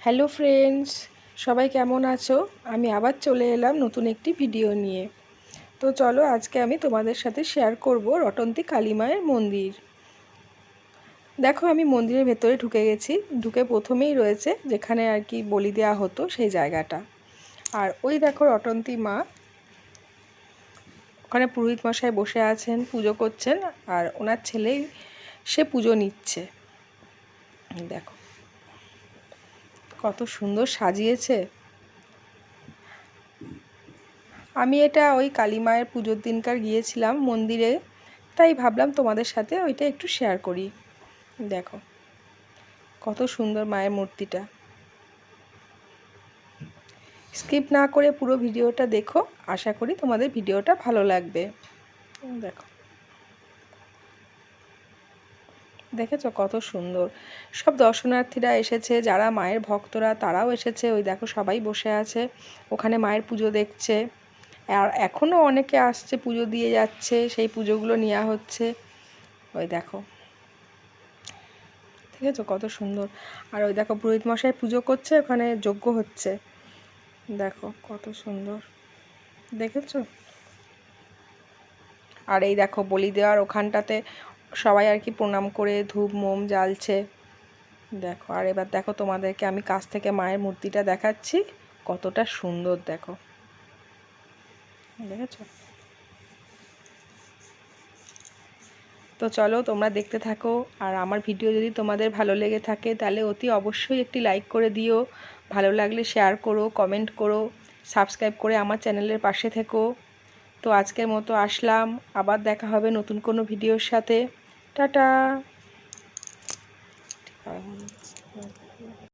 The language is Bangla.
হ্যালো ফ্রেন্ডস, সবাই কেমন আছো? আমি আবার চলে এলাম নতুন একটি ভিডিও নিয়ে। তো চলো আজকে আমি তোমাদের সাথে শেয়ার করব রটন্তী কালীমায়ের মন্দির। দেখো আমি মন্দিরের ভেতরে ঢুকে গেছি। ঢুকে প্রথমেই রয়েছে যেখানে আর কি বলি দেওয়া হতো সেই জায়গাটা। আর ওই দেখো রটন্তী মা। ওখানে পুরোহিত মশাই বসে আছেন, পুজো করছেন, আর ওনার ছেলেই সে পুজো নিচ্ছে। দেখো। কত সুন্দর সাজিয়েছে। আমি এটা ওই কালী মায়ের পুজোর দিনকার গিয়েছিলাম মন্দিরে, তাই ভাবলাম তোমাদের সাথে ওইটা একটু শেয়ার করি। দেখো, কত সুন্দর মায়ের মূর্তিটা। স্কিপ না করে পুরো ভিডিওটা দেখো, আশা করি তোমাদের ভিডিওটা ভালো লাগবে। দেখো। দেখেছ কত সুন্দর। সব দর্শনার্থীরা এসেছে, যারা মায়ের ভক্তরা তারাও এসেছে। ওই দেখো সবাই বসে আছে, ওখানে মায়ের পুজো দেখছে। আর এখনও অনেকে আসছে, পুজো দিয়ে যাচ্ছে, সেই পুজোগুলো নেওয়া হচ্ছে। ওই দেখো। ঠিক আছে কত সুন্দর। আর ওই দেখো পুরোহিত মশাই পুজো করছে, ওখানে যজ্ঞ হচ্ছে। দেখো কত সুন্দর। দেখেছ? আর এই দেখো বলি দেওয়ার ওখানটাতে সবাই আর কি প্রণাম করে ধূপ, মোম জ্বালছে। দেখো, আর এবার দেখো তোমাদেরকে আমি কাছ থেকে মায়ের মূর্তিটা দেখাচ্ছি। কতটা সুন্দর, দেখো। দেখেছ? তো চলো তোমরা দেখতে থাকো, আর আমার ভিডিও যদি তোমাদের ভালো লেগে থাকে, তাহলে অতি অবশ্যই একটি লাইক করে দিও। ভালো লাগলে শেয়ার করো, কমেন্ট করো, সাবস্ক্রাইব করে আমার চ্যানেলের পাশে থেকো। তো আজকের মতো আসলাম, আবার দেখা হবে নতুন কোনো ভিডিওর সাথে। টাটা।